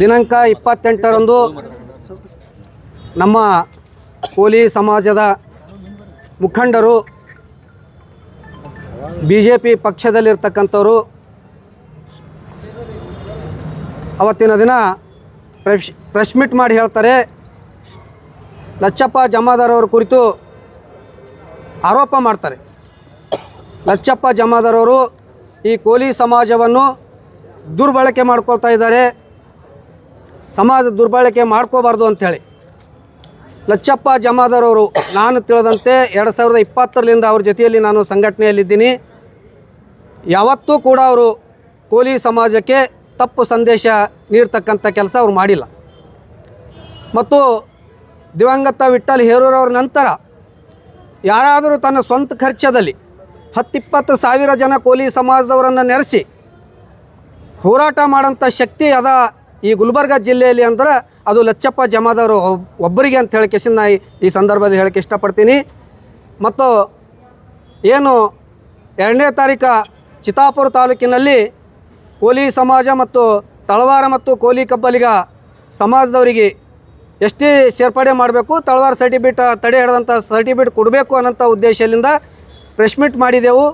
ದಿನಾಂಕ ಇಪ್ಪತ್ತೆಂಟರಂದು ನಮ್ಮ ಕೋಲಿ ಸಮಾಜದ ಮುಖಂಡರು ಬಿ ಜೆ ಪಿ ಪಕ್ಷದಲ್ಲಿರ್ತಕ್ಕಂಥವರು, ಅವತ್ತಿನ ದಿನ ಪ್ರೆಶ್ ಪ್ರೆಸ್ ಮೀಟ್ ಮಾಡಿ ಹೇಳ್ತಾರೆ. ಲಚ್ಚಪ್ಪ ಜಮಾದಾರ್ ಅವ್ರ ಕುರಿತು ಆರೋಪ ಮಾಡ್ತಾರೆ. ಲಚ್ಚಪ್ಪ ಜಮಾದಾರ್ ಅವರು ಈ ಕೋಲಿ ಸಮಾಜವನ್ನು ದುರ್ಬಳಕೆ ಮಾಡ್ಕೊಳ್ತಾ ಇದ್ದಾರೆ. ಸಮಾಜ ದುರ್ಬಳಕೆ ಮಾಡ್ಕೋಬಾರ್ದು ಅಂಥೇಳಿ ಲಚ್ಚಪ್ಪ ಜಮಾದಾರ್ ಅವರು, ನಾನು ತಿಳಿದಂತೆ ಎರಡು ಸಾವಿರದ ಇಪ್ಪತ್ತರಲ್ಲಿಂದ ಅವ್ರ ಜೊತೆಯಲ್ಲಿ ನಾನು ಸಂಘಟನೆಯಲ್ಲಿದ್ದೀನಿ. ಯಾವತ್ತೂ ಕೂಡ ಅವರು ಕೋಲಿ ಸಮಾಜಕ್ಕೆ ತಪ್ಪು ಸಂದೇಶ ನೀಡ್ತಕ್ಕಂಥ ಕೆಲಸ ಅವ್ರು ಮಾಡಿಲ್ಲ. ಮತ್ತು ದಿವಂಗತ ವಿಠಲ್ ಹೇರೂರವ್ರ ನಂತರ ಯಾರಾದರೂ ತನ್ನ ಸ್ವಂತ ಖರ್ಚದಲ್ಲಿ ಹತ್ತಿಪ್ಪತ್ತು ಸಾವಿರ ಜನ ಕೋಲಿ ಸಮಾಜದವರನ್ನು ನೆರೆಸಿ ಹೋರಾಟ ಮಾಡೋಂಥ ಶಕ್ತಿ ಅದ ಈ ಗುಲ್ಬರ್ಗ ಜಿಲ್ಲೆಯಲ್ಲಿ ಅಂದ್ರೆ ಅದು ಲಚ್ಚಪ್ಪ ಜಮಾದವರು ಒಬ್- ಒಬ್ಬರಿಗೆ ಅಂತ ಹೇಳಕ್ಕೆ ನಾ ಈ- ಈ ಸಂದರ್ಭದಲ್ಲಿ ಹೇಳಕ್ಕೆ ಇಷ್ಟಪಡ್ತೀನಿ. ಮತ್ತು ಏನು ಎರಡನೇ ತಾರೀಕ ಚಿತ್ತಾಪುರ ತಾಲೂಕಿನಲ್ಲಿ ಕೋಲಿ ಸಮಾಜ ಮತ್ತು ತಳವಾರ ಮತ್ತು ಕೋಲಿ ಕಬ್ಬಲಿಗ ಸಮಾಜದವರಿಗೆ ಎಷ್ಟೇ ಸೇರ್ಪಡೆ ಮಾಡಬೇಕು, ತಳವಾರ ಸರ್ಟಿಫಿಕೇಟ್ ತಡೆ ಹಿಡಿದಂಥ ಸರ್ಟಿಫಿಕೇಟ್ ಕೊಡಬೇಕು ಅನ್ನೋಂಥ ಉದ್ದೇಶದಿಂದ ಪ್ರೆಸ್ ಮೀಟ್ ಮಾಡಿದೆವು.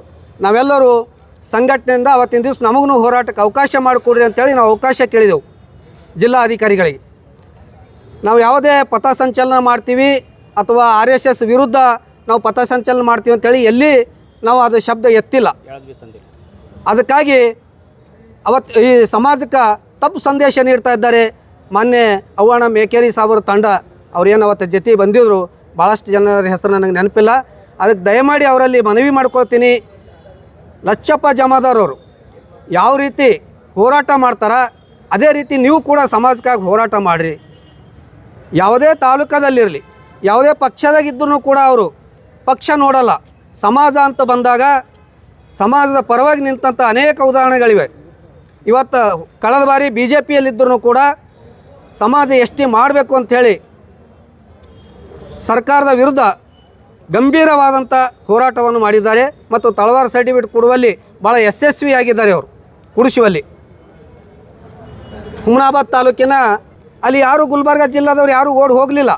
ನಾವೆಲ್ಲರೂ ಸಂಘಟನೆಯಿಂದ ಅವತ್ತಿನ ದಿವಸ ನಮಗೂ ಹೋರಾಟಕ್ಕೆ ಅವಕಾಶ ಮಾಡಿಕೊಡ್ರಿ ಅಂತೇಳಿ ನಾವು ಅವಕಾಶ ಕೇಳಿದೆವು. ಜಿಲ್ಲಾ ಅಧಿಕಾರಿಗಳಿಗೆ ನಾವು ಯಾವುದೇ ಪಥಸಂಚಲನ ಮಾಡ್ತೀವಿ ಅಥವಾ ಆರ್ ಎಸ್ ಎಸ್ ವಿರುದ್ಧ ನಾವು ಪಥಸಂಚಲನ ಮಾಡ್ತೀವಿ ಅಂತೇಳಿ ಎಲ್ಲಿ ನಾವು ಅದು ಶಬ್ದ ಎತ್ತಿಲ್ಲ. ಅದಕ್ಕಾಗಿ ಅವತ್ತು ಈ ಸಮಾಜಕ್ಕೆ ತಪ್ಪು ಸಂದೇಶ ನೀಡ್ತಾ ಇದ್ದಾರೆ. ಮೊನ್ನೆ ಅವ್ವಣ್ಣ ಮೇಕೇರಿ ಸಾಬರ ತಂಡ ಅವ್ರೇನು ಅವತ್ತು ಜೊತೆ ಬಂದಿದ್ರು. ಭಾಳಷ್ಟು ಜನರ ಹೆಸರು ನನಗೆ ನೆನಪಿಲ್ಲ. ಅದಕ್ಕೆ ದಯಮಾಡಿ ಅವರಲ್ಲಿ ಮನವಿ ಮಾಡ್ಕೊಳ್ತೀನಿ. ಲಚ್ಚಪ್ಪ ಜಮಾದಾರವರು ಯಾವ ರೀತಿ ಹೋರಾಟ ಮಾಡ್ತಾರ ಅದೇ ರೀತಿ ನೀವು ಕೂಡ ಸಮಾಜಕ್ಕಾಗಿ ಹೋರಾಟ ಮಾಡಿರಿ. ಯಾವುದೇ ತಾಲೂಕದಲ್ಲಿರಲಿ, ಯಾವುದೇ ಪಕ್ಷದಾಗಿದ್ದರೂ ಕೂಡ ಅವರು ಪಕ್ಷ ನೋಡಲ್ಲ. ಸಮಾಜ ಅಂತ ಬಂದಾಗ ಸಮಾಜದ ಪರವಾಗಿ ನಿಂತಂಥ ಅನೇಕ ಉದಾಹರಣೆಗಳಿವೆ. ಇವತ್ತು ಕಳೆದ ಬಾರಿ ಬಿ ಜೆ ಪಿಯಲ್ಲಿದ್ದರೂ ಕೂಡ ಸಮಾಜ ಎಷ್ಟಿ ಮಾಡಬೇಕು ಅಂಥೇಳಿ ಸರ್ಕಾರದ ವಿರುದ್ಧ ಗಂಭೀರವಾದಂಥ ಹೋರಾಟವನ್ನು ಮಾಡಿದ್ದಾರೆ. ಮತ್ತು ತಳವಾರ ಸರ್ಟಿಫಿಕೇಟ್ ಕೊಡುವಲ್ಲಿ ಭಾಳ ಯಶಸ್ವಿಯಾಗಿದ್ದಾರೆ ಅವರು, ಕೊಡಿಸುವಲ್ಲಿ. ಹುಮನಾಬಾದ್ ತಾಲೂಕಿನ ಅಲ್ಲಿ ಯಾರು ಗುಲ್ಬರ್ಗ ಜಿಲ್ಲಾದವರು ಯಾರೂ ಓಡಿ ಹೋಗಲಿಲ್ಲ.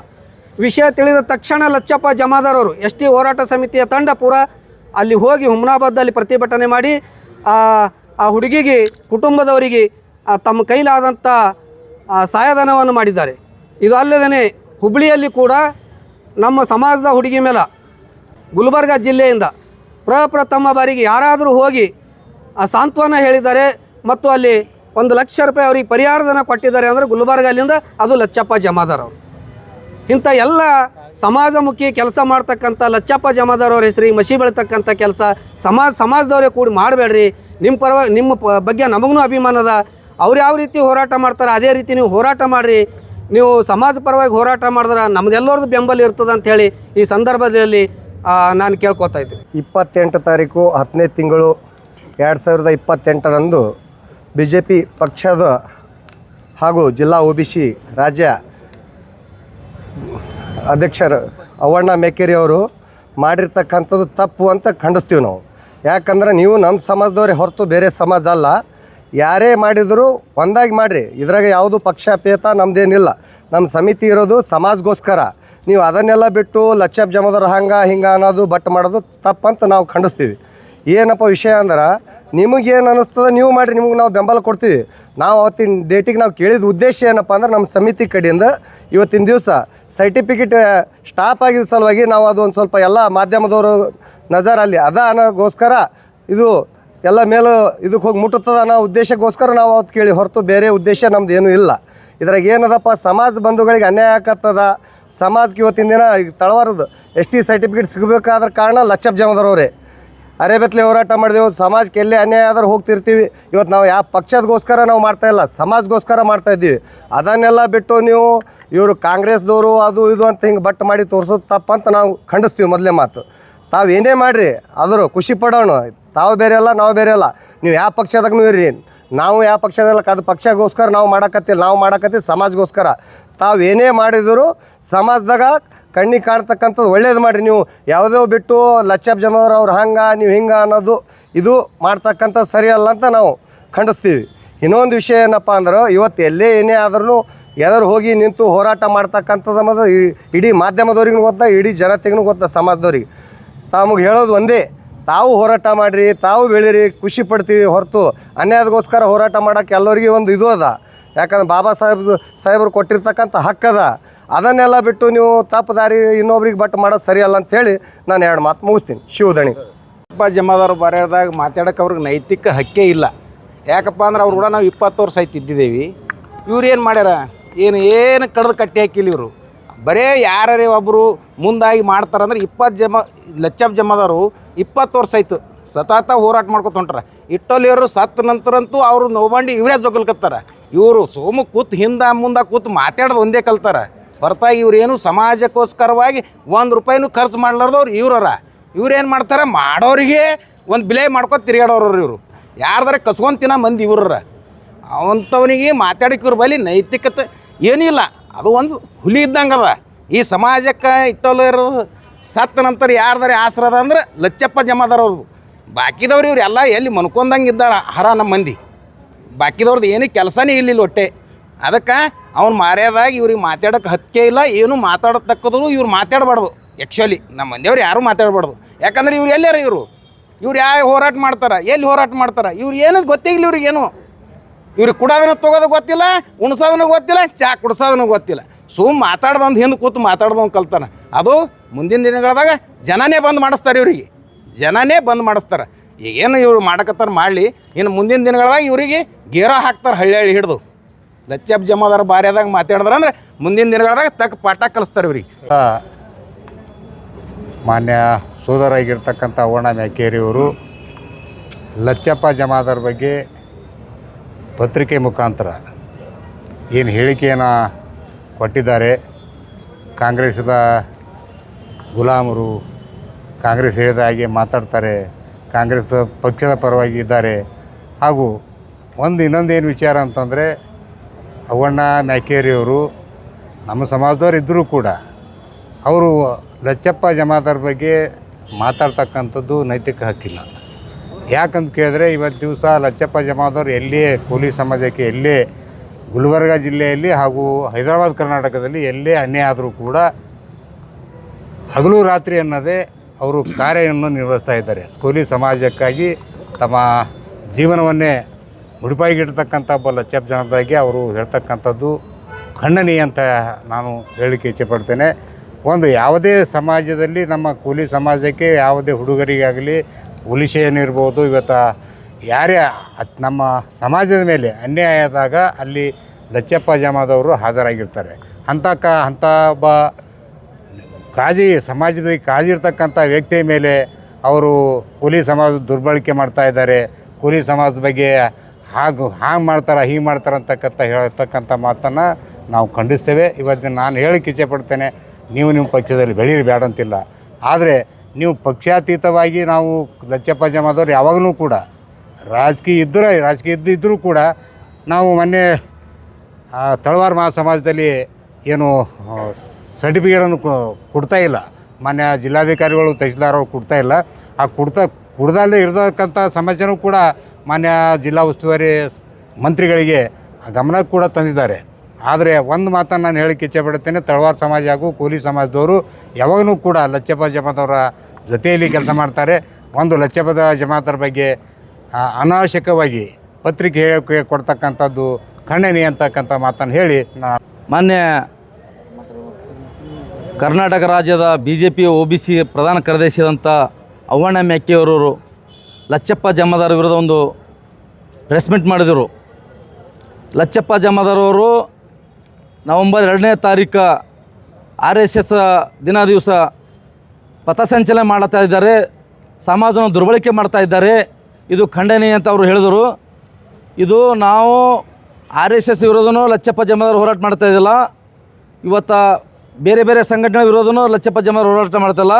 ವಿಷಯ ತಿಳಿದ ತಕ್ಷಣ ಲಚ್ಚಪ್ಪ ಜಮಾದಾರ್ ಅವರು ಎಸ್ ಟಿ ಹೋರಾಟ ಸಮಿತಿಯ ತಂಡ ಪೂರ ಅಲ್ಲಿ ಹೋಗಿ ಹುಮನಾಬಾದಲ್ಲಿ ಪ್ರತಿಭಟನೆ ಮಾಡಿ, ಆ ಹುಡುಗಿಗೆ, ಕುಟುಂಬದವರಿಗೆ ತಮ್ಮ ಕೈಲಾದಂಥ ಸಹಾಯಧನವನ್ನು ಮಾಡಿದ್ದಾರೆ. ಇದು ಅಲ್ಲದೇ ಹುಬ್ಬಳ್ಳಿಯಲ್ಲಿ ಕೂಡ ನಮ್ಮ ಸಮಾಜದ ಹುಡುಗಿ ಮೇಲೆ ಗುಲ್ಬರ್ಗ ಜಿಲ್ಲೆಯಿಂದ ಪ್ರಪ್ರಥಮ ಬಾರಿಗೆ ಯಾರಾದರೂ ಹೋಗಿ, ಆ, ಸಾಂತ್ವನ ಹೇಳಿದ್ದಾರೆ ಮತ್ತು ಅಲ್ಲಿ ಒಂದು ಲಕ್ಷ ರೂಪಾಯಿ ಅವ್ರಿಗೆ ಪರಿಹಾರಧನ ಕೊಟ್ಟಿದ್ದಾರೆ ಅಂದರೆ ಗುಲ್ಬರ್ಗ ಅಲ್ಲಿಂದ ಅದು ಲಚ್ಚಪ್ಪ ಜಮಾದಾರ್ ಅವರು. ಇಂಥ ಎಲ್ಲ ಸಮಾಜಮುಖಿ ಕೆಲಸ ಮಾಡ್ತಕ್ಕಂಥ ಲಚ್ಚಪ್ಪ ಜಮಾದಾರ್ ಅವ್ರ ಹೆಸರಿಗೆ ಮಸಿ ಬೆಳೀತಕ್ಕಂಥ ಕೆಲಸ ಸಮಾಜ ಸಮಾಜದವರೇ ಕೂಡಿ ಮಾಡಬೇಡ್ರಿ. ನಿಮ್ಮ ಪರವಾಗಿ ನಿಮ್ಮ ಪ ಬಗ್ಗೆ ನಮಗೂ ಅಭಿಮಾನ ಅದ. ಅವ್ರು ಯಾವ ರೀತಿ ಹೋರಾಟ ಮಾಡ್ತಾರೆ ಅದೇ ರೀತಿ ನೀವು ಹೋರಾಟ ಮಾಡಿರಿ. ನೀವು ಸಮಾಜ ಪರವಾಗಿ ಹೋರಾಟ ಮಾಡಿದ್ರೆ ನಮ್ದೆಲ್ಲರದ್ದು ಬೆಂಬಲ ಇರ್ತದೆ ಅಂಥೇಳಿ ಈ ಸಂದರ್ಭದಲ್ಲಿ ನಾನು ಕೇಳ್ಕೊತಾ ಇದ್ದೀನಿ. ಇಪ್ಪತ್ತೆಂಟು ತಾರೀಕು ಹತ್ತನೇ ತಿಂಗಳು ಎರಡು ಸಾವಿರದ ಇಪ್ಪತ್ತೆಂಟರಂದು ಬಿ ಜೆ ಪಿ ಪಕ್ಷದ ಹಾಗೂ ಜಿಲ್ಲಾ ಒ ಬಿ ಸಿ ರಾಜ್ಯ ಅಧ್ಯಕ್ಷರು ಅವಣ್ಣ ಮೇಕೇರಿ ಅವರು ಮಾಡಿರ್ತಕ್ಕಂಥದ್ದು ತಪ್ಪು ಅಂತ ಖಂಡಿಸ್ತೀವಿ ನಾವು. ಯಾಕಂದ್ರೆ ನೀವು ನಮ್ಮ ಸಮಾಜದವ್ರೆ ಹೊರತು ಬೇರೆ ಸಮಾಜ ಅಲ್ಲ. ಯಾರೇ ಮಾಡಿದರೂ ಒಂದಾಗಿ ಮಾಡಿರಿ. ಇದ್ರಾಗ ಯಾವುದು ಪಕ್ಷಾಪೇತ ನಮ್ಮದೇನಿಲ್ಲ ನಮ್ಮ ಸಮಿತಿ ಇರೋದು ಸಮಾಜಗೋಸ್ಕರ. ನೀವು ಅದನ್ನೆಲ್ಲ ಬಿಟ್ಟು ಲಚ್ಚಪ್ ಜಮದವ್ರು ಹಂಗೆ ಹಿಂಗೆ ಅನ್ನೋದು, ಬಟ್ ಮಾಡೋದು ತಪ್ಪಂತ ನಾವು ಖಂಡಿಸ್ತೀವಿ. ಏನಪ್ಪ ವಿಷಯ ಅಂದ್ರೆ ನಿಮಗೇನು ಅನ್ನಿಸ್ತದೆ ನೀವು ಮಾಡಿರಿ, ನಿಮಗೆ ನಾವು ಬೆಂಬಲ ಕೊಡ್ತೀವಿ. ನಾವು ಅವತ್ತಿನ ಡೇಟಿಗೆ ನಾವು ಕೇಳಿದ ಉದ್ದೇಶ ಏನಪ್ಪ ಅಂದ್ರೆ ನಮ್ಮ ಸಮಿತಿ ಕಡೆಯಿಂದ ಇವತ್ತಿನ ದಿವಸ ಸರ್ಟಿಫಿಕೇಟ್ ಸ್ಟಾಪ್ ಆಗಿದ್ದ ಸಲುವಾಗಿ ನಾವು ಅದು ಒಂದು ಸ್ವಲ್ಪ ಎಲ್ಲ ಮಾಧ್ಯಮದವರು ನಜರಲ್ಲಿ ಅದ ಅನ್ನೋಗೋಸ್ಕರ ಇದು ಎಲ್ಲ ಮೇಲೂ ಇದಕ್ಕೆ ಹೋಗಿ ಮುಟ್ಟುತ್ತದ ಅನ್ನೋ ಉದ್ದೇಶಕ್ಕೋಸ್ಕರ ನಾವು ಅವತ್ತು ಕೇಳಿ ಹೊರತು ಬೇರೆ ಉದ್ದೇಶ ನಮ್ದು ಏನೂ ಇಲ್ಲ. ಇದ್ರಾಗ ಏನದಪ್ಪ, ಸಮಾಜ ಬಂಧುಗಳಿಗೆ ಅನ್ಯಾಯ ಆಗತ್ತದ? ಸಮಾಜಕ್ಕೆ ಇವತ್ತಿನ ದಿನ ಈಗ ತಳವಾರದು ಎಸ್ ಟಿ ಸರ್ಟಿಫಿಕೇಟ್ ಸಿಗಬೇಕಾದ್ರ ಕಾರಣ ಲಚ್ಚಪ್ ಜಮದವ್ರವ್ರೆ ಅರೆಬೆತ್ಲೆ ಹೋರಾಟ ಮಾಡಿದೆವು. ಸಮಾಜಕ್ಕೆ ಎಲ್ಲಿ ಅನ್ಯಾಯ ಆದರೂ ಹೋಗ್ತಿರ್ತೀವಿ. ಇವತ್ತು ನಾವು ಯಾವ ಪಕ್ಷದಗೋಸ್ಕರ ನಾವು ಮಾಡ್ತಾ ಇಲ್ಲ, ಸಮಾಜಗೋಸ್ಕರ ಮಾಡ್ತಾ ಇದ್ದೀವಿ. ಅದನ್ನೆಲ್ಲ ಬಿಟ್ಟು ನೀವು ಇವರು ಕಾಂಗ್ರೆಸ್ದವರು ಅದು ಇದು ಅಂತ ಹಿಂಗೆ ಬಟ್ ಮಾಡಿ ತೋರಿಸೋದು ತಪ್ಪಂತ ನಾವು ಖಂಡಿಸ್ತೀವಿ ಮೊದಲೇ ಮಾತು. ತಾವು ಏನೇ ಮಾಡಿರಿ ಆದರೂ ಖುಷಿ ಪಡೋಣ. ತಾವು ಬೇರೆ ಅಲ್ಲ, ನಾವು ಬೇರೆ ಅಲ್ಲ. ನೀವು ಯಾವ ಪಕ್ಷದಾಗೂ ಇರ್ರಿ. ನಾವು ಯಾವ ಪಕ್ಷನಲ್ಲ ಅದು ಪಕ್ಷಗೋಸ್ಕರ ನಾವು ಮಾಡಕತ್ತಿಲ್ಲ ನಾವು ಮಾಡಕತ್ತಿ ಸಮಾಜಗೋಸ್ಕರ. ತಾವು ಏನೇ ಮಾಡಿದರೂ ಸಮಾಜದಾಗ ಕಣ್ಣಿಗೆ ಕಾಣ್ತಕ್ಕಂಥದ್ದು ಒಳ್ಳೇದು ಮಾಡಿರಿ ನೀವು. ಯಾವುದೋ ಬಿಟ್ಟು ಲಚ್ಚಪ್ ಜಮದವ್ರು ಅವ್ರು ಹಂಗೆ, ನೀವು ಹಿಂಗೆ ಅನ್ನೋದು ಇದು ಮಾಡ್ತಕ್ಕಂಥ ಸರಿಯಲ್ಲ ಅಂತ ನಾವು ಖಂಡಿಸ್ತೀವಿ. ಇನ್ನೊಂದು ವಿಷಯ ಏನಪ್ಪ ಅಂದ್ರೆ, ಇವತ್ತು ಎಲ್ಲೇ ಏನೇ ಆದ್ರೂ ಎದರು ಹೋಗಿ ನಿಂತು ಹೋರಾಟ ಮಾಡ್ತಕ್ಕಂಥದ್ದು ಅನ್ನೋದು ಇಡೀ ಮಾಧ್ಯಮದವ್ರಿಗೂ ಗೊತ್ತಾ, ಇಡೀ ಜನತೆಗೂ ಗೊತ್ತಾ, ಸಮಾಜದವ್ರಿಗೆ. ತಮಗೆ ಹೇಳೋದು ಒಂದೇ ತಾವು ಹೋರಾಟ ಮಾಡಿರಿ, ತಾವು ಬೆಳೀರಿ, ಖುಷಿ ಪಡ್ತೀವಿ ಹೊರತು. ಅನ್ಯಾಯದಗೋಸ್ಕರ ಹೋರಾಟ ಮಾಡೋಕ್ಕೆ ಎಲ್ಲರಿಗೂ ಒಂದು ಇದು ಅದ. ಯಾಕಂದ್ರೆ ಬಾಬಾ ಸಾಹೇಬ್, ಸಾಹೇಬರು ಕೊಟ್ಟಿರ್ತಕ್ಕಂಥ ಹಕ್ಕದ ಅದನ್ನೆಲ್ಲ ಬಿಟ್ಟು ನೀವು ತಪ್ಪು ದಾರಿ ಇನ್ನೊಬ್ರಿಗೆ ಬಟ್ ಮಾಡೋದು ಸರಿಯಲ್ಲ ಅಂತೇಳಿ ನಾನು ಎರಡು ಮಾತು ಮುಗಿಸ್ತೀನಿ. ಶಿವದಣಿ ಅಪ್ಪ ಜಮಾದಾರ ಬರೆಯೋದಾಗ ಮಾತಾಡೋಕೆ ಅವ್ರಿಗೆ ನೈತಿಕ ಹಕ್ಕೇ ಇಲ್ಲ. ಯಾಕಪ್ಪ ಅಂದ್ರೆ ಅವ್ರು ಕೂಡ ನಾವು ಇಪ್ಪತ್ತು ವರ್ಷ ಆಯ್ತು ಇದ್ದಿದ್ದೇವೆ. ಇವ್ರು ಏನು ಮಾಡ್ಯಾರ? ಏನು ಏನು ಕಡ್ದು ಕಟ್ಟಿ ಹಾಕಿಲ್ಲ ಇವರು. ಬರೇ ಯಾರೇ ಒಬ್ಬರು ಮುಂದಾಗಿ ಮಾಡ್ತಾರಂದ್ರೆ ಇಪ್ಪತ್ತು ಜಮ, ಲಚ್ಚಪ್ ಜಮದವರು ಇಪ್ಪತ್ತು ವರ್ಷ ಆಯ್ತು. ಸತತ ಹೋರಾಟ ಮಾಡ್ಕೊತ ಹೊಂಟಾರ. ಇಟ್ಟೋಲಿಯವರು ಸತ್ತ ನಂತರಂತೂ ಅವರು ನೋಬಂಡಿ ಇವರೇ ಜೊಗಲ್ಕತ್ತಾರ ಇವರು ಸೋಮು ಕೂತ್ ಹಿಂದೆ ಮುಂದೆ ಕೂತ್ ಮಾತಾಡೋದು ಒಂದೇ ಕಲ್ತಾರೆ. ಹೊರತಾಗಿ ಇವ್ರೇನು ಸಮಾಜಕ್ಕೋಸ್ಕರವಾಗಿ ಒಂದು ರೂಪಾಯಿನೂ ಖರ್ಚು ಮಾಡ್ಲಾರ್ದವ್ರು ಇವ್ರರ. ಇವ್ರೇನು ಮಾಡ್ತಾರೆ? ಮಾಡೋರಿಗೆ ಒಂದು ಬಿಲೆ ಮಾಡ್ಕೊಂಡು ತಿರುಗಾಡೋರು ಇವರು. ಯಾರ್ದಾರ ಕಸ್ಕೊಂತಿನ ತಿನ್ನ ಮಂದಿ ಇವ್ರರ. ಅವಂಥವನಿಗೆ ಮಾತಾಡಕ್ಕೆ ಇವ್ರ ಬಳಿ ನೈತಿಕತೆ ಏನಿಲ್ಲ. ಅದು ಒಂದು ಹುಲಿ ಇದ್ದಂಗೆ ಅದ. ಈ ಸಮಾಜಕ್ಕೆ ಇಟ್ಟಲು ಇರೋದು ಸತ್ತ ನಂತರ ಯಾರ್ದಾರೆ ಆಸರ ಅದ ಅಂದ್ರೆ ಲಚ್ಚಪ್ಪ ಜಮಾದಾರ ಅವ್ರದ್ದು. ಬಾಕಿದವ್ರು ಇವ್ರು ಎಲ್ಲ ಮನ್ಕೊಂಡಂಗೆ ಇದ್ದಾರ ಹರ ನಮ್ಮ ಮಂದಿ. ಬಾಕಿದವ್ರದ್ದು ಏನು ಕೆಲಸನೇ ಇಲ್ಲ ಇಲ್ಲಿ ಹೊಟ್ಟೆ ಅದಕ್ಕೆ ಅವ್ನು ಮಾರ್ಯಾದಾಗ ಇವ್ರಿಗೆ ಮಾತಾಡೋಕೆ ಹತ್ತಿಕೆ ಇಲ್ಲ, ಏನು ಮಾತಾಡತಕ್ಕದ್ರು ಇವ್ರು ಮಾತಾಡಬಾರ್ದು. ಆ್ಯಕ್ಚುಲಿ ನಮ್ಮ ಮಂದಿಯವ್ರು ಯಾರೂ ಮಾತಾಡಬಾರ್ದು. ಯಾಕಂದ್ರೆ ಇವ್ರು ಎಲ್ಲಾರ ಇವರು? ಇವ್ರು ಯಾವ ಹೋರಾಟ ಮಾಡ್ತಾರೆ? ಎಲ್ಲಿ ಹೋರಾಟ ಮಾಡ್ತಾರೆ? ಇವ್ರು ಏನದು ಗೊತ್ತಿಲ್ಲ ಇವ್ರಿಗೆ ಏನು ಇವ್ರಿಗೆ ಕುಡೋದನ್ನ ತೊಗೋದು ಗೊತ್ತಿಲ್ಲ, ಉಣ್ಸೋದನ್ನು ಗೊತ್ತಿಲ್ಲ, ಚಾ ಕುಡ್ಸೋದನ್ನು ಗೊತ್ತಿಲ್ಲ. ಸುಮ್ ಮಾತಾಡ್ದೊಂದು ಹಿಂದೆ ಕೂತು ಮಾತಾಡ್ದೊಂದು ಕಲ್ತಾನೆ. ಅದು ಮುಂದಿನ ದಿನಗಳದಾಗ ಜನನೇ ಬಂದ್ ಮಾಡಿಸ್ತಾರೆ ಇವರಿಗೆ. ಜನನೇ ಬಂದ್ ಮಾಡಿಸ್ತಾರೆ. ಈಗ ಏನು ಇವ್ರು ಮಾಡಕತ್ತಾರ ಮಾಡಲಿ ಇನ್ನು ಮುಂದಿನ ದಿನಗಳದಾಗ ಇವರಿಗೆ ಗೇರ ಹಾಕ್ತಾರೆ ಹಳ್ಳಿ ಹಳ್ಳಿ ಹಿಡಿದು. ಲಚ್ಚಬ್ ಜಮಾದಾರ ಬಾರ್ಯಾದಾಗ ಮಾತಾಡಿದ್ರೆ ಅಂದ್ರೆ ಮುಂದಿನ ದಿನಗಳದಾಗ ತಕ್ಕ ಪಾಠ ಕಲಿಸ್ತಾರೆ ಇವ್ರಿಗೆ. ಮಾನ್ಯ ಸೋದರಾಗಿರ್ತಕ್ಕಂಥ ಓಣ ಮ್ಯಾಕೇರಿಯವರು ಲಚ್ಚಪ್ಪ ಜಮಾದಾರ ಬಗ್ಗೆ ಪತ್ರಿಕೆ ಮುಖಾಂತರ ಏನು ಹೇಳಿಕೆಯನ್ನು ಕೊಟ್ಟಿದ್ದಾರೆ ಕಾಂಗ್ರೆಸ್ದ ಗುಲಾಮರು, ಕಾಂಗ್ರೆಸ್ ಹೇಳಿದ ಹಾಗೆ ಮಾತಾಡ್ತಾರೆ, ಕಾಂಗ್ರೆಸ್ ಪಕ್ಷದ ಪರವಾಗಿ ಇದ್ದಾರೆ. ಹಾಗೂ ಒಂದು ಏನು ವಿಚಾರ ಅಂತಂದರೆ ಅವಣ್ಣ ಮ್ಯಾಕೇರಿಯವರು ನಮ್ಮ ಸಮಾಜದವ್ರು ಇದ್ದರೂ ಕೂಡ ಅವರು ಲಚ್ಚಪ್ಪ ಜಮಾದಾರ್ ಬಗ್ಗೆ ಮಾತಾಡ್ತಕ್ಕಂಥದ್ದು ನೈತಿಕ ಹಕ್ಕಿಲ್ಲ. ಯಾಕಂತ ಕೇಳಿದ್ರೆ ಇವತ್ತು ದಿವಸ ಲಚ್ಚಪ್ಪ ಜಮಾದವ್ರು ಎಲ್ಲೇ ಕೂಲಿ ಸಮಾಜಕ್ಕೆ ಎಲ್ಲೇ ಗುಲ್ಬರ್ಗ ಜಿಲ್ಲೆಯಲ್ಲಿ ಹಾಗೂ ಹೈದರಾಬಾದ್ ಕರ್ನಾಟಕದಲ್ಲಿ ಎಲ್ಲೇ ಅನ್ಯಾಯ ಆದರೂ ಕೂಡ ಹಗಲು ರಾತ್ರಿ ಅನ್ನೋದೇ ಅವರು ಕಾರ್ಯವನ್ನು ನಿರ್ವಹಿಸ್ತಾ ಇದ್ದಾರೆ. ಕೂಲಿ ಸಮಾಜಕ್ಕಾಗಿ ತಮ್ಮ ಜೀವನವನ್ನೇ ಮುಡಿಪಾಗಿಡ್ತಕ್ಕಂಥ ಒಬ್ಬ ಲಚ್ಚಪ್ಪ ಜನದಾಗೆ ಅವರು ಹೇಳ್ತಕ್ಕಂಥದ್ದು ಖಂಡನೀಯ ಅಂತ ನಾನು ಹೇಳಲಿಕ್ಕೆ ಇಚ್ಛೆಪಡ್ತೇನೆ ಒಂದು ಯಾವುದೇ ಸಮಾಜದಲ್ಲಿ ನಮ್ಮ ಕೂಲಿ ಸಮಾಜಕ್ಕೆ ಯಾವುದೇ ಹುಡುಗರಿಗಾಗಲಿ ಏನಿರ್ಬೋದು ಇವತ್ತು ಯಾರೇ ನಮ್ಮ ಸಮಾಜದ ಮೇಲೆ ಅನ್ಯಾಯ ಆದಾಗ ಅಲ್ಲಿ ಲಚ್ಚಪ್ಪ ಜಮಾದವರು ಹಾಜರಾಗಿರ್ತಾರೆ. ಅಂಥ ಕ, ಅಂಥ ಒಬ್ಬ ಕಾಜಿ, ಸಮಾಜದಲ್ಲಿ ಕಾಜಿರ್ತಕ್ಕಂಥ ಇರ್ತಕ್ಕಂಥ ವ್ಯಕ್ತಿ ಮೇಲೆ ಅವರು ಕೂಲಿ ಸಮಾಜ ದುರ್ಬಳಕೆ ಮಾಡ್ತಾ ಇದ್ದಾರೆ. ಕೂಲಿ ಸಮಾಜದ ಬಗ್ಗೆ ಹಾಗು ಹಾಗೆ ಮಾಡ್ತಾರೆ, ಹೀಗೆ ಮಾಡ್ತಾರೆ ಅಂತಕ್ಕಂಥ ಹೇಳ್ತಕ್ಕಂಥ ಮಾತನ್ನು ನಾವು ಖಂಡಿಸ್ತೇವೆ. ಇವತ್ತು ನಾನು ಹೇಳಕ್ಕೆ ಇಚ್ಛೆಪಡ್ತೇನೆ ನೀವು ನಿಮ್ಮ ಪಕ್ಷದಲ್ಲಿ ಬೆಳೀರಿ ಬೇಡ ಅಂತಿಲ್ಲ. ಆದರೆ ನೀವು ಪಕ್ಷಾತೀತವಾಗಿ ನಾವು ಲಚ್ಚಪ್ಪ ಜಮಾದವ್ರು ಯಾವಾಗಲೂ ಕೂಡ, ರಾಜಕೀಯ ಇದ್ದರೆ, ರಾಜಕೀಯ ಇದ್ದಿದ್ದರೂ ಕೂಡ ನಾವು ಮೊನ್ನೆ ತಳವಾರ ಮಹಾ ಸಮಾಜದಲ್ಲಿ ಏನು ಸರ್ಟಿಫಿಕೇಟನ್ನು ಕೊಡ್ತಾ ಇಲ್ಲ. ಮಾನ್ಯ ಜಿಲ್ಲಾಧಿಕಾರಿಗಳು ತಹಸೀಲ್ದಾರ್ ಅವ್ರು ಕೊಡ್ತಾ ಇಲ್ಲ. ಆ ಕೊಡ್ತಾ, ಕುಡ್ದಲ್ಲೇ ಇರತಕ್ಕಂಥ ಸಮಸ್ಯೆನೂ ಕೂಡ ಮಾನ್ಯ ಜಿಲ್ಲಾ ಉಸ್ತುವಾರಿ ಮಂತ್ರಿಗಳಿಗೆ ಗಮನಕ್ಕೆ ಕೂಡ ತಂದಿದ್ದಾರೆ. ಆದರೆ ಒಂದು ಮಾತನ್ನು ನಾನು ಹೇಳಕ್ಕೆ ಇಚ್ಛೆಪಡ್ತೇನೆ ತಳವಾರ ಸಮಾಜ ಹಾಗೂ ಕೂಲಿ ಸಮಾಜದವರು ಯಾವಾಗಲೂ ಕೂಡ ಲಚ್ಚಪ್ಪ ಜಮಾತವರ ಜೊತೆಯಲ್ಲಿ ಕೆಲಸ ಮಾಡ್ತಾರೆ. ಒಂದು ಲಚ್ಚಪ್ಪದ ಜಮಾತರ ಬಗ್ಗೆ ಅನಾವಶ್ಯಕವಾಗಿ ಪತ್ರಿಕೆ ಹೇಳಕ್ಕೆ ಕೊಡ್ತಕ್ಕಂಥದ್ದು ಖಂಡನೀಯ ಅಂತಕ್ಕಂಥ ಮಾತನ್ನು ಹೇಳಿ ನಾ ಮಾನ್ಯ ಕರ್ನಾಟಕ ರಾಜ್ಯದ B J P O B C ಪ್ರಧಾನ ಕಾರ್ಯದರ್ಶಿಯಾದಂಥ ಅವ್ವಣ್ಣ ಮೆಕ್ಕಿಯವರವರು ಲಚ್ಚಪ್ಪ ಜಮಾದಾರ್ ವಿರುದ್ಧ ಒಂದು ಪ್ರೆಸ್ಮೆಂಟ್ ಮಾಡಿದರು. ಲಚ್ಚಪ್ಪ ಜಮಾದಾರವರು ನವಂಬರ್ ಎರಡನೇ ತಾರೀಕು ಆರ್ ಎಸ್ ಎಸ್ ದಿನ ದಿವಸ ಪಥಸಂಚಲನೆ ಮಾಡ್ತಾ ಇದ್ದಾರೆ. ಸಮಾಜವನ್ನು ದುರ್ಬಳಕೆ ಮಾಡ್ತಾ ಇದ್ದಾರೆ. ಇದು ಖಂಡನೀಯ ಅಂತ ಅವರು ಹೇಳಿದರು. ಇದು ನಾವು ಆರ್ ಎಸ್ ಎಸ್ ವಿರೋಧನೂ, ಲಚ್ಚಪ್ಪ ಜಮಾದಾರ್ ಹೋರಾಟ ಮಾಡ್ತಾ ಇದ್ದಿಲ್ಲ. ಇವತ್ತು ಬೇರೆ ಬೇರೆ ಸಂಘಟನೆ ವಿರೋಧನೂ, ಲಚ್ಚಪ್ಪ ಜಮಾದಾರ್ ಹೋರಾಟ ಮಾಡ್ತಾಯಿಲ್ಲ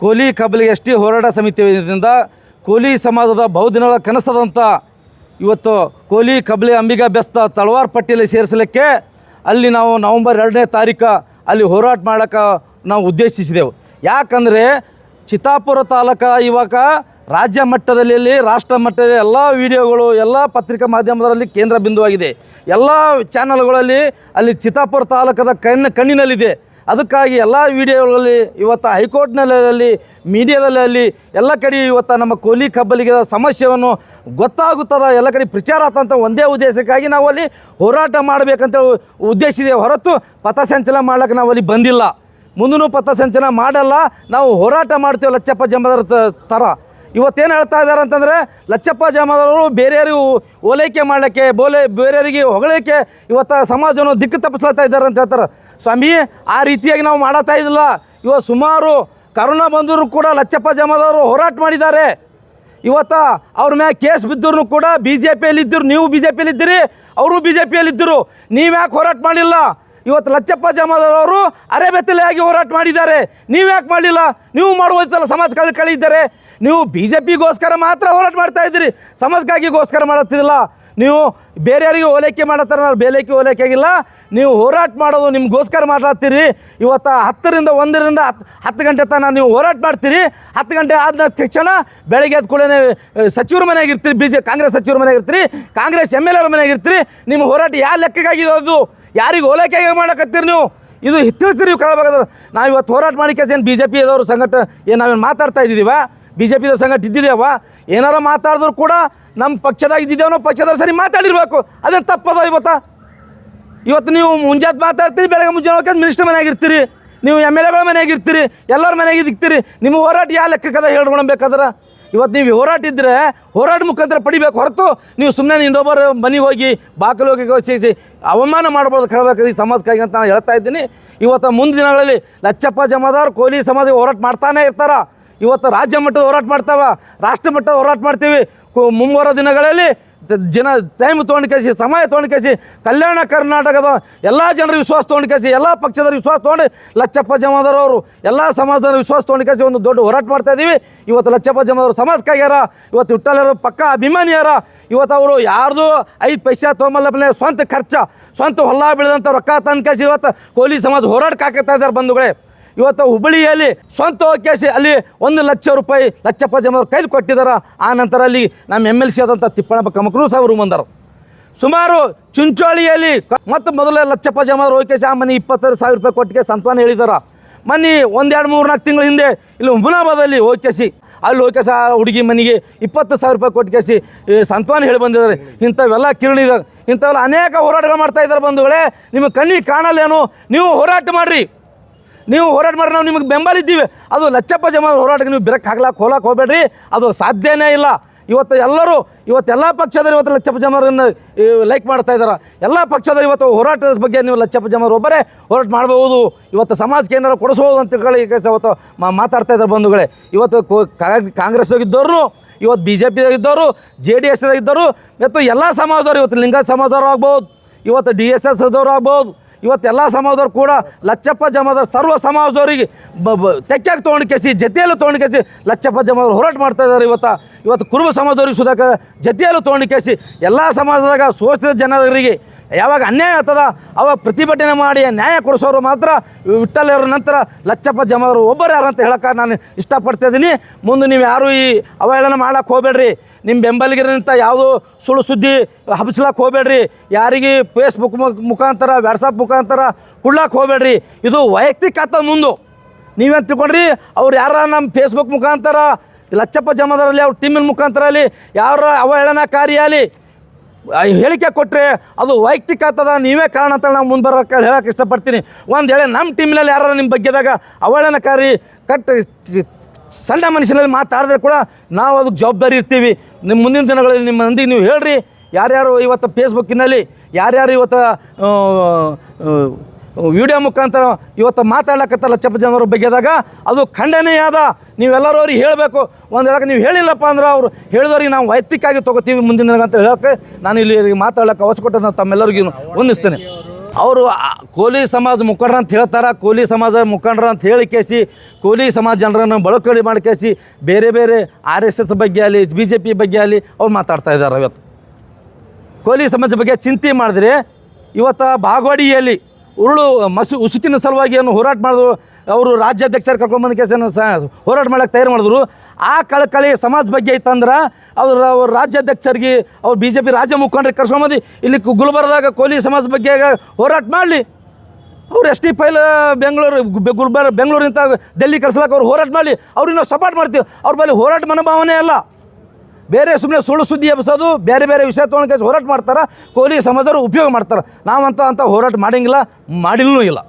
ಕೋಲಿ ಕಬಲಿ ಎಸ್ ಟಿ ಹೋರಾಟ ಸಮಿತಿಯಿಂದ ಕೋಲಿ ಸಮಾಜದ ಬಹುದಿನಗಳ ಕನಸದಂಥ ಇವತ್ತು ಕೋಲಿ ಕಬಲಿ ಅಂಬಿಗಾ ಬೆಸ್ತ ತಳವಾರ್ ಪಟ್ಟಿಯಲ್ಲಿ ಸೇರಿಸಲಿಕ್ಕೆ ಅಲ್ಲಿ ನಾವು ನವಂಬರ್ ಎರಡನೇ ತಾರೀಕು ಅಲ್ಲಿ ಹೋರಾಟ ಮಾಡೋಕೆ ನಾವು ಉದ್ದೇಶಿಸಿದೆವು. ಯಾಕಂದರೆ ಚಿತ್ತಾಪುರ ತಾಲೂಕು ಇವಾಗ ರಾಜ್ಯ ಮಟ್ಟದಲ್ಲಿ ರಾಷ್ಟ್ರ ಮಟ್ಟದಲ್ಲಿ ಎಲ್ಲ ವಿಡಿಯೋಗಳು, ಎಲ್ಲ ಪತ್ರಿಕಾ ಮಾಧ್ಯಮದಲ್ಲಿ ಕೇಂದ್ರ ಬಿಂದುವಾಗಿದೆ. ಎಲ್ಲ ಚಾನಲ್ಗಳಲ್ಲಿ ಅಲ್ಲಿ ಚಿತ್ತಾಪುರ ತಾಲೂಕದ ಕಣ್ಣು ಕಣ್ಣಿನಲ್ಲಿದೆ. ಅದಕ್ಕಾಗಿ ಎಲ್ಲ ವಿಡಿಯೋಗಳಲ್ಲಿ, ಇವತ್ತು ಹೈಕೋರ್ಟ್ನಲ್ಲಿ, ಮೀಡಿಯಾದಲ್ಲಿ ಎಲ್ಲ ಕಡೆ ಇವತ್ತು ನಮ್ಮ ಕೋಲಿ ಕಬ್ಬಲಿಗೆ ಸಮಸ್ಯೆಯನ್ನು ಗೊತ್ತಾಗುತ್ತದ, ಎಲ್ಲ ಕಡೆ ಪ್ರಚಾರ ಆತಂತ ಒಂದೇ ಉದ್ದೇಶಕ್ಕಾಗಿ ನಾವು ಅಲ್ಲಿ ಹೋರಾಟ ಮಾಡಬೇಕಂತ ಉದ್ದೇಶ ಇದೆ. ಹೊರತು ಪಥಸಂಚಲನ ಮಾಡ್ಲಿಕ್ಕೆ ಅಲ್ಲಿ ಬಂದಿಲ್ಲ. ಮುಂದೂ ಪಥಸಂಚಲನ ಮಾಡಲ್ಲ, ನಾವು ಹೋರಾಟ ಮಾಡ್ತೇವೆ ಲಚ್ಚಪ್ಪ ಜಮದರ ಥರ ಇವತ್ತೇನು ಹೇಳ್ತಾ ಇದ್ದಾರೆ ಅಂತಂದರೆ, ಲಚ್ಚಪ್ಪ ಜಮಾದವರು ಬೇರೆಯವರಿಗೂ ಓಲೈಕೆ ಮಾಡಲಿಕ್ಕೆ, ಬೋಲೆ, ಬೇರೆಯವರಿಗೆ ಹೊಗಳಿಕೆ ಇವತ್ತು ಸಮಾಜವನ್ನು ದಿಕ್ಕು ತಪ್ಪಿಸ್ಲತ್ತಾ ಇದ್ದಾರೆ ಅಂತ ಹೇಳ್ತಾರೆ. ಸ್ವಾಮಿ, ಆ ರೀತಿಯಾಗಿ ನಾವು ಮಾಡತ್ತಾ ಇದ್ದಿಲ್ಲ. ಇವತ್ತು ಸುಮಾರು ಕರೋನಾ ಬಂದರೂ ಕೂಡ ಲಚ್ಚಪ್ಪ ಜಮಾದವರು ಹೋರಾಟ ಮಾಡಿದ್ದಾರೆ. ಇವತ್ತ ಅವ್ರ ಮ್ಯಾಗ ಕೇಸ್ ಬಿದ್ದರೂ ಕೂಡ ಬಿ ಜೆ ಪಿಯಲ್ಲಿ ಇದ್ದರು, ನೀವು ಬಿ ಜೆ ಪಿಯಲ್ಲಿ ಇದ್ದೀರಿ, ಅವರು ಬಿ ಜೆ ಪಿಯಲ್ಲಿ ಇದ್ದರು. ನೀವು ಯಾಕೆ ಹೋರಾಟ ಮಾಡಿಲ್ಲ? ಇವತ್ತು ಲಚ್ಚಪ್ಪ ಜಮಾದವರು ಅರೆಬೆತ್ತಲೆಯಾಗಿ ಹೋರಾಟ ಮಾಡಿದ್ದಾರೆ. ನೀವು ಯಾಕೆ ಮಾಡಲಿಲ್ಲ? ನೀವು ಮಾಡುವುದಲ್ಲ ಸಮಾಜ ಕಳಿ ಕಳೀತಾರೆ ನೀವು ಬಿ ಜೆ ಪಿಗೋಸ್ಕರ ಮಾತ್ರ ಹೋರಾಟ ಮಾಡ್ತಾ ಇದ್ದೀರಿ. ಸಮಾಜಕ್ಕಾಗಿಗೋಸ್ಕರ ಮಾಡುತ್ತಿಲ್ಲ ನೀವು ಬೇರೆಯವರಿಗೆ ಓಲೈಕೆ ಮಾಡತ್ತಾರೆ ನಾವು ಬೇಲೈಕೆ ಓಲೈಕೆ ಆಗಿಲ್ಲ. ನೀವು ಹೋರಾಟ ಮಾಡೋದು ನಿಮಗೋಸ್ಕರ ಮಾತಾಡ್ತೀರಿ. ಇವತ್ತು ಹತ್ತರಿಂದ ಒಂದರಿಂದ ಹತ್ತು ಹತ್ತು ಗಂಟೆ ತನಕ ನೀವು ಹೋರಾಟ ಮಾಡ್ತೀರಿ. ಹತ್ತು ಗಂಟೆ ಆದ ತಕ್ಷಣ ಬೆಳಗ್ಗೆ ಎದ್ದ ಕೂಡಲೇ ಸಚಿವರ ಮನೆಯಾಗಿರ್ತೀರಿ ಬಿ ಜೆ ಕಾಂಗ್ರೆಸ್ ಸಚಿವರ ಮನೆಯಾಗಿರ್ತೀರಿ ಕಾಂಗ್ರೆಸ್ ಎಂ ಎಲ್ ಎರ ಮನೆಯಾಗಿರ್ತೀರಿ ನಿಮ್ಮ ಹೋರಾಟ ಯಾವ ಲೆಕ್ಕಕ್ಕಾಗಿದೆ ಅದು? ಯಾರಿಗೆ ಓಲೈಕೆ ಮಾಡಕತ್ತೀರಿ ನೀವು? ಇದು ತಿಳಿಸ್ರಿ ನೀವು ಕೇಳಬೇಕಾದ್ರೆ ನಾವು ಇವತ್ತು ಹೋರಾಟ ಮಾಡಿಕೆ ಏನು ಬಿ ಜೆ ಪಿ ಇದ್ದವರು ಸಂಘಟ ಏನು ನಾವೇನು ಮಾತಾಡ್ತಾ ಇದ್ದೀವ? ಬಿ ಜೆ ಪಿದ ಸಂಘಟ ಇದ್ದಿದ್ದೇವ ಏನಾರ ಮಾತಾಡಿದ್ರು ಕೂಡ ನಮ್ಮ ಪಕ್ಷದಾಗ ಇದ್ದಿದ್ದೇವೆ ನಾವು ಪಕ್ಷದವ್ರು ಸರಿ ಮಾತಾಡಿರ್ಬೇಕು. ಅದೇನು ತಪ್ಪದ ಇವತ್ತ? ಇವತ್ತು ನೀವು ಮುಂಜಾತ್ ಮಾತಾಡ್ತೀರಿ, ಬೆಳಗ್ಗೆ ಮುಂಜಾನೆ ಹೋಗಿ ಮಿನಿಸ್ಟರ್ ಮನೆಯಾಗಿರ್ತೀರಿ ನೀವು ಎಂ ಎಲ್ ಎಗಳ ಮನೆಯಾಗಿರ್ತೀರಿ ಎಲ್ಲರ ಮನೆಯಾಗ ಇರ್ತೀರಿ ನಿಮ್ಮ ಹೋರಾಟ ಯಾವ ಲೆಕ್ಕಕ್ಕದ ಹೇಳ್ಕೊಳ್ಬೇಕಾದ್ರೆ ಇವತ್ತು ನೀವು ಹೋರಾಟ ಇದ್ದರೆ ಹೋರಾಟ ಮುಖಾಂತರ ಪಡಿಬೇಕು. ಹೊರತು ನೀವು ಸುಮ್ಮನೆ ಇನ್ನೊಬ್ಬರ ಮನೆಗೆ ಹೋಗಿ ಬಾಕಲು ಹೋಗಿ ಘೋಷಿಸಿ ಅವಮಾನ ಮಾಡಬಾರ್ದು ಕೇಳಬೇಕು. ಈ ಸಮಾಜಕ್ಕಾಗಿ ಅಂತ ನಾನು ಹೇಳ್ತಾ ಇದ್ದೀನಿ. ಇವತ್ತು ಮುಂದಿನ ದಿನಗಳಲ್ಲಿ ಲಚ್ಚಪ್ಪ ಜಮಾದಾರ್, ಕೋಲಿ ಸಮಾಜ ಹೋರಾಟ ಮಾಡ್ತಾನೆ ಇರ್ತಾರ. ಇವತ್ತು ರಾಜ್ಯ ಮಟ್ಟದ ಹೋರಾಟ ಮಾಡ್ತಾವ, ರಾಷ್ಟ್ರ ಮಟ್ಟದ ಹೋರಾಟ ಮಾಡ್ತೀವಿ. ಮುಂಬರೋ ದಿನಗಳಲ್ಲಿ ಜನ ಟೈಮ್ ತೊಗೊಂಡ್ಕೇಸಿ ಸಮಯ ತೊಗೊಂಡ್ಕೇಸಿ ಕಲ್ಯಾಣ ಕರ್ನಾಟಕದ ಎಲ್ಲ ಜನರ ವಿಶ್ವಾಸ ತೊಗೊಂಡ್ಕೇಸಿ ಎಲ್ಲ ಪಕ್ಷದ ವಿಶ್ವಾಸ ತೊಗೊಂಡು ಲಚ್ಚಪ್ಪ ಜಮಾದರವರು ಎಲ್ಲ ಸಮಾಜದ ವಿಶ್ವಾಸ ತೊಗೊಂಡ್ಕೇಸಿ ಒಂದು ದೊಡ್ಡ ಹೋರಾಟ ಮಾಡ್ತಾ ಇದ್ದೀವಿ ಇವತ್ತು ಲಚ್ಚಪ್ಪ ಜಮಾದವರು ಸಮಾಜಕ್ಕಾಗ್ಯಾರ ಇವತ್ತು ವಿಠಲರು ಪಕ್ಕ ಅಭಿಮಾನಿಯಾರ ಇವತ್ತು ಅವರು ಯಾರ್ದು ಐದು ಪೈಸಾ ತೊಗೊಂಬಲ್ಲ ಸ್ವಂತ ಖರ್ಚ, ಸ್ವಂತ ಹೊಲ ಬೆಳೆದಂಥ ರೊಕ್ಕ ತಂದ್ಕೇಸಿ ಇವತ್ತು ಕೋಲಿ ಸಮಾಜ ಹೋರಾಟಕ್ಕೆ ಹಾಕುತ್ತಾ ಇದ್ದಾರೆ ಬಂಧುಗಳೇ. ಇವತ್ತು ಹುಬ್ಬಳ್ಳಿಯಲ್ಲಿ ಸ್ವಂತ ಕೇಸಿ ಅಲ್ಲಿ ಒಂದು ಲಕ್ಷ ರೂಪಾಯಿ ಲಚ್ಚಪ್ಪ ಜಮವ್ರು ಕೈಲಿ ಕೊಟ್ಟಿದ್ದಾರೆ ಆ ನಂತರ ಅಲ್ಲಿ ನಮ್ಮ ಎಂ ಎಲ್ ಸಿ ಆದಂಥ ತಿಪ್ಪಣಪ್ಪ ಕಮಕರು ಸಾವಿರ ಬಂದರು. ಸುಮಾರು ಚುಂಚೋಳಿಯಲ್ಲಿ ಮತ್ತು ಮೊದಲೇ ಲಚ್ಚಪ್ಪ ಜಮವ್ರು ಹೋಗಿ ಆ ಮನೆ ಇಪ್ಪತ್ತೈದು ಸಾವಿರ ರೂಪಾಯಿ ಕೊಟ್ಟಿಗೆ ಸಂತಾನ ಹೇಳಿದಾರೆ. ಮನೆ ಒಂದೆರಡು ಮೂರು ನಾಲ್ಕು ತಿಂಗಳ ಹಿಂದೆ ಇಲ್ಲಿ ಉಮನಾಬಾದಲ್ಲಿ ಹೋಗಿ ಕೇಸಿ ಅಲ್ಲಿ ಹೋಗಿ ಆ ಹುಡುಗಿ ಮನೆಗೆ ಇಪ್ಪತ್ತು ಸಾವಿರ ರೂಪಾಯಿ ಕೊಟ್ಕೇಸಿ ಸಂತಾನ ಹೇಳಿ ಬಂದಿದ್ದಾರೆ. ಇಂಥವೆಲ್ಲ ಕಿರಣಿದ ಇಂಥವೆಲ್ಲ ಅನೇಕ ಹೋರಾಟಗಳು ಮಾಡ್ತಾ ಇದ್ದಾರೆ ಬಂಧುಗಳೇ. ನಿಮ್ಮ ಕಣ್ಣಿಗೆ ಕಾಣಲ್ಲೇನು, ನೀವು ಹೋರಾಟ ಮಾಡಿರಿ. ನೀವು ಹೋರಾಟ ಮಾಡಿ ನಾವು ನಿಮಗೆ ಬೆಂಬಲ ಇದ್ದೀವಿ. ಅದು ಲಚ್ಚಪ್ಪ ಜಮಾ ಹೋರಾಟಕ್ಕೆ ನೀವು ಬಿರಕ್ಕೆ ಹಾಕ್ಲಾಕೆ ಹೋಲಕ್ಕೆ ಹೋಗಬೇಡ್ರಿ. ಅದು ಸಾಧ್ಯನೇ ಇಲ್ಲ. ಇವತ್ತು ಎಲ್ಲರೂ, ಇವತ್ತು ಎಲ್ಲ ಪಕ್ಷದವರು ಇವತ್ತು ಲಚ್ಚಪ್ಪ ಜಮರನ್ನು ಲೈಕ್ ಮಾಡ್ತಾ ಇದ್ದಾರೆ ಎಲ್ಲ ಪಕ್ಷದವರು ಇವತ್ತು ಹೋರಾಟದ ಬಗ್ಗೆ ನೀವು ಲಚ್ಚಪ್ಪ ಜಮಾರ್ ಒಬ್ಬರೇ ಹೋರಾಟ ಮಾಡ್ಬೋದು. ಇವತ್ತು ಸಮಾಜಕ್ಕೆ ಏನಾರು ಕೊಡಿಸ್ಬೋದು ಅಂತ ತಿಳ್ಕೊಳ್ಳಿ. ಈಗ ಇವತ್ತು ಮಾತಾಡ್ತಾ ಇದ್ದಾರೆ ಬಂಧುಗಳೇ. ಇವತ್ತು ಕಾಂಗ್ರೆಸ್ ಕಾಂಗ್ರೆಸ್ದಾಗಿದ್ದವರು, ಇವತ್ತು ಬಿ ಜೆ ಪಿದಾಗಿದ್ದವರು ಜೆ ಡಿ ಎಸ್ದಾಗಿದ್ದವರು, ಇವತ್ತು ಎಲ್ಲ ಸಮಾಜದವರು ಇವತ್ತು ಲಿಂಗ ಸಮಾಜದವ್ರು ಆಗ್ಬೋದು. ಇವತ್ತು ಡಿ ಎಸ್ ಎಸ್ ದವ್ರು ಆಗ್ಬೋದು ಇವತ್ತೆಲ್ಲ ಸಮಾಜದವ್ರು ಕೂಡ ಲಚ್ಚಪ್ಪ ಜಮಾದವ್ರ ಸರ್ವ ಸಮಾಜದವರಿಗೆ ಬ ಬ ತೆಕ್ಕಾಗಿ ತೊಗೊಂಡ್ಕೇಸಿ ತೊಗೊಂಡು ತೊಗೊಂಡ್ಕೇಸಿ ಲಚ್ಚಪ್ಪ ಜಮಾದವ್ರು ಹೋರಾಟ ಮಾಡ್ತಾ ಇದ್ದಾರೆ ಇವತ್ತು. ಇವತ್ತು ಕುರುಬ ಸಮಾಜದವ್ರಿಗೆ ಸುಧಾಕ ತೊಗೊಂಡು ತೊಗೊಂಡ್ಕೇಸಿ ಎಲ್ಲ ಸಮಾಜದಾಗ ಶೋಷಿತ ಜನರಿಗೆ ಯಾವಾಗ ಅನ್ಯಾಯ ಆಗ್ತದ ಅವಾಗ ಪ್ರತಿಭಟನೆ ಮಾಡಿ ನ್ಯಾಯ ಕೊಡಿಸೋರು ಮಾತ್ರ ವಿಠಲರ ನಂತರ ಲಚ್ಚಪ್ಪ ಜಮವರು ಒಬ್ಬರು ಯಾರು ಅಂತ ಹೇಳಕ್ಕೆ ನಾನು ಇಷ್ಟಪಡ್ತಾ ಇದ್ದೀನಿ. ಮುಂದೆ ನೀವು ಯಾರು ಈ ಅವಹೇಳನ ಮಾಡೋಕ್ಕೆ ಹೋಗಬೇಡ್ರಿ. ನಿಮ್ಮ ಬೆಂಬಲಿಗರಂತ ಯಾವುದೋ ಸುಳ್ಳು ಸುದ್ದಿ ಹಬ್ಸ್ಲಕ್ಕೆ ಹೋಗಬೇಡ್ರಿ. ಯಾರಿಗೆ ಫೇಸ್ಬುಕ್ ಮುಖ- ಮುಖಾಂತರ ವ್ಯಾಟ್ಸಪ್ ಮುಖಾಂತರ ಕೊಡ್ಲಕ್ಕೆ ಹೋಗಬೇಡ್ರಿ. ಇದು ವೈಯಕ್ತಿಕ ಆತ ಮುಂದು. ನೀವೇನು ತಿಳ್ಕೊಂಡ್ರಿ? ಅವ್ರು ಯಾರ ನಮ್ಮ ಫೇಸ್ಬುಕ್ ಮುಖಾಂತರ, ಲಚ್ಚಪ್ಪ ಜಮದರಲ್ಲಿ ಅವ್ರ ಟೀಮಿನ ಮುಖಾಂತರ ಅಲ್ಲಿ, ಯಾರ ಕಾರ್ಯ ಆ ಹೇಳಿಕೆ ಕೊಟ್ಟರೆ ಅದು ವೈಯಕ್ತಿಕ ಆಗ್ತದ, ನೀವೇ ಕಾರಣ ಅಂತ ನಾವು ಮುಂದೆ ಬರೋಕೆ ಹೇಳೋಕೆ ಇಷ್ಟಪಡ್ತೀನಿ. ಒಂದು ಹೇಳಿ ನಮ್ಮ ಟೀಮ್ನಲ್ಲಿ ಯಾರು ನಿಮ್ಮ ಬಗ್ಗೆದಾಗ ಅವಳನಕಾರಿ ಕಟ್ ಸಣ್ಣ ಮನುಷ್ಯನಲ್ಲಿ ಮಾತಾಡಿದ್ರೆ ಕೂಡ ನಾವು ಅದಕ್ಕೆ ಜವಾಬ್ದಾರಿ ಇರ್ತೀವಿ. ನಿಮ್ಮ ಮುಂದಿನ ದಿನಗಳಲ್ಲಿ ನಿಮ್ಮ ಮಂದಿಗೆ ನೀವು ಹೇಳ್ರಿ, ಯಾರ್ಯಾರು ಇವತ್ತು ಫೇಸ್ಬುಕ್ಕಿನಲ್ಲಿ ಯಾರ್ಯಾರು ಇವತ್ತು ವಿಡಿಯೋ ಮುಖಾಂತರ ಇವತ್ತು ಮಾತಾಡ್ಲಕ್ಕತ್ತಲ್ಲ ಚಪ್ಪ ಜನರ ಬಗ್ಗೆದಾಗ, ಅದು ಖಂಡನೀಯಾದ ನೀವೆಲ್ಲರೂ ಅವ್ರಿಗೆ ಹೇಳಬೇಕು. ಒಂದು ಹೇಳಕ್ಕೆ ನೀವು ಹೇಳಿಲ್ಲಪ್ಪ ಅಂದ್ರೆ ಅವರು ಹೇಳಿದವ್ರಿಗೆ ನಾವು ವೈಯಕ್ತಿಕವಾಗಿ ತೊಗೋತೀವಿ ಮುಂದಿನ ದಿನ ಅಂತ ಹೇಳೋಕ್ಕೆ ನಾನು ಇಲ್ಲಿ ಮಾತಾಡೋಕ್ಕೆ ಅವಶ್ಯ ಕೊಟ್ಟದ ತಮ್ಮೆಲ್ಲರಿಗೂ ಹೊಂದಿಸ್ತೇನೆ. ಅವರು ಕೋಲಿ ಸಮಾಜ ಮುಖಂಡ್ರ ಅಂತ ಹೇಳ್ತಾರೆ. ಕೋಲಿ ಸಮಾಜ ಮುಖಂಡ್ರ ಅಂತ ಹೇಳಿ ಕೇಸಿ, ಕೋಲಿ ಸಮಾಜ ಜನರನ್ನು ಬಳಕಳಿ ಮಾಡಿ ಕೇಸಿ, ಬೇರೆ ಬೇರೆ ಆರ್ ಎಸ್ ಎಸ್ ಬಗ್ಗೆ ಆಗಲಿ, ಬಿ ಜೆ ಪಿ ಬಗ್ಗೆ ಆಗಲಿ ಅವ್ರು ಮಾತಾಡ್ತಾ ಇದ್ದಾರೆ ಇವತ್ತು ಕೋಲಿ ಸಮಾಜ ಬಗ್ಗೆ ಚಿಂತೆ ಮಾಡಿದ್ರೆ ಇವತ್ತು ಬಾಗವಾಡಿಯಲ್ಲಿ ಉರುಳು ಮಸು ಉಸುಕಿನ ಸಲುವಾಗಿ ಏನು ಹೋರಾಟ ಮಾಡಿದ್ರು, ಅವರು ರಾಜ್ಯಾಧ್ಯಕ್ಷರು ಕರ್ಕೊಂಡ್ಬಂದು ಕೇಸನ್ನು ಸಹ ಹೋರಾಟ ಮಾಡಕ್ಕೆ ತಯಾರು ಮಾಡಿದ್ರು. ಆ ಕಳಕಳಿ ಸಮಾಜ ಬಗ್ಗೆ ಇತ್ತಂದ್ರೆ ಅವ್ರ ಅವ್ರ ರಾಜ್ಯಾಧ್ಯಕ್ಷರಿಗೆ, ಅವ್ರು ಬಿ ಜೆ ಪಿ ರಾಜ್ಯ ಮುಖಂಡ್ರಿಗೆ ಕರ್ಕೊಂಬಂದು ಇಲ್ಲಿ ಗುಲ್ಬರ್ಗದಾಗ ಕೋಲಿ ಸಮಾಜ ಬಗ್ಗೆ ಹೋರಾಟ ಮಾಡಲಿ. ಅವ್ರು ಎಸ್ ಟಿ ಫೈಲ್, ಬೆಂಗಳೂರು ಗುಲ್ಬರ್ ಬೆಂಗಳೂರಿಂದ ಡೆಲ್ಲಿ ಕಳ್ಸಲಕ್ಕೆ ಅವ್ರು ಹೋರಾಟ ಮಾಡಲಿ. ಅವ್ರಿಗೆ ನಾವು ಸಪೋರ್ಟ್ ಮಾಡ್ತೀವಿ. ಅವ್ರ ಬಳಿ ಹೋರಾಟ ಮನೋಭಾವನೆ ಅಲ್ಲ. ಬೇರೆ ಸುಮ್ಮನೆ ಸುಳ್ಳು ಸುದ್ದಿ ಎಬ್ಸೋದು, ಬೇರೆ ಬೇರೆ ವಿಷಯ ತೊಗೊಂಡು ಹೋರಾಟ ಮಾಡ್ತಾರೆ, ಕೋಲಿ ಸಮಾಜರು ಉಪಯೋಗ ಮಾಡ್ತಾರೆ. ನಾವಂತ ಅಂತ ಹೋರಾಟ ಮಾಡಿಂಗಿಲ್ಲ ಮಾಡಿಲ್ಲೂ ಇಲ್ಲ.